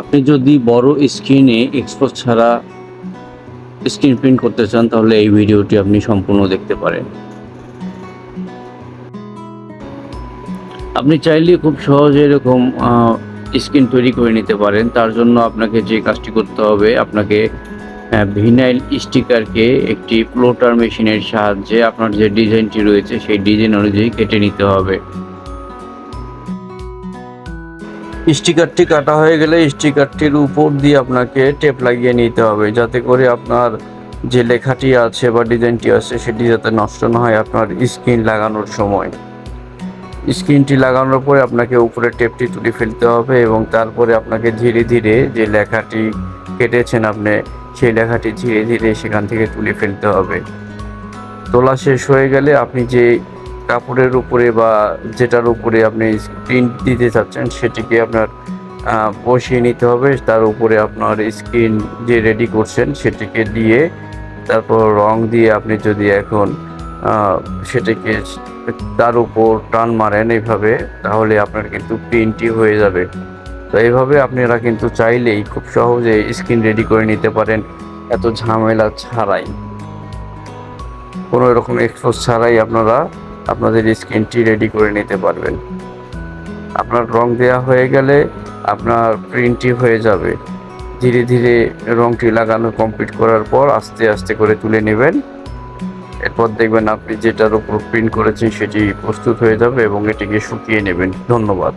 আপনি যদি বড় স্ক্রিনে এক্সপোজ ছাড়া স্ক্রিন প্রিন্ট করতে চান, তাহলে এই ভিডিওটি আপনি সম্পূর্ণ দেখতে পারেন। আপনি চাইলে খুব সহজে এরকম স্ক্রিন তৈরি করে নিতে পারেন। তার জন্য আপনাকে যে কাজটি করতে হবে, আপনাকে ভিনাইল স্টিকারকে একটি প্লোটার মেশিনের সাহায্যে আপনার যে ডিজাইনটি রয়েছে, সেই ডিজাইন অনুযায়ী কেটে নিতে হবে। স্টিকারটি কাটা হয়ে গেলে স্টিকারটির উপর দিয়ে আপনাকে টেপ লাগিয়ে নিতে হবে। যাতে করে আপনার যে লেখাটি আছে বা ডিজাইনটি আছে, সেটি যাতে নষ্ট না হয় আপনার স্ক্রিন লাগানোর সময়। স্ক্রিনটি লাগানোর পরে আপনাকে উপরে টেপটি তুলে ফেলতে হবে এবং তারপরে আপনাকে ধীরে ধীরে যে লেখাটি কেটেছেন আপনি, সেই লেখাটি ধীরে ধীরে সেখান থেকে তুলে ফেলতে হবে। তোলা শেষ হয়ে গেলে আপনি যে কাপড়ের উপরে বা যেটার উপরে আপনি প্রিন্ট দিতে চাচ্ছেন, সেটিকে আপনার বসিয়ে নিতে হবে। তার উপরে আপনার স্ক্রিন যে রেডি করছেন, সেটিকে দিয়ে তারপর রং দিয়ে আপনি যদি এখন সেটাকে তার উপর টান মারেন এইভাবে তাহলে আপনার কিন্তু প্রিন্টই হয়ে যাবে। তো এইভাবে আপনারা কিন্তু চাইলেই খুব সহজে স্ক্রিন রেডি করে নিতে পারেন, এত ঝামেলা ছাড়াই। কোনো রকম এক্সপোজ ছাড়াই আপনারা আপনাদের স্ক্রিনটি রেডি করে নিতে পারবেন। আপনার রং দেওয়া হয়ে গেলে আপনার প্রিন্টটি হয়ে যাবে। ধীরে ধীরে রংটি লাগানো কমপ্লিট করার পর আস্তে আস্তে করে তুলে নেবেন। এরপর দেখবেন আপনি যেটার উপর প্রিন্ট করেছেন সেটি প্রস্তুত হয়ে যাবে এবং এটিকে শুকিয়ে নেবেন। ধন্যবাদ।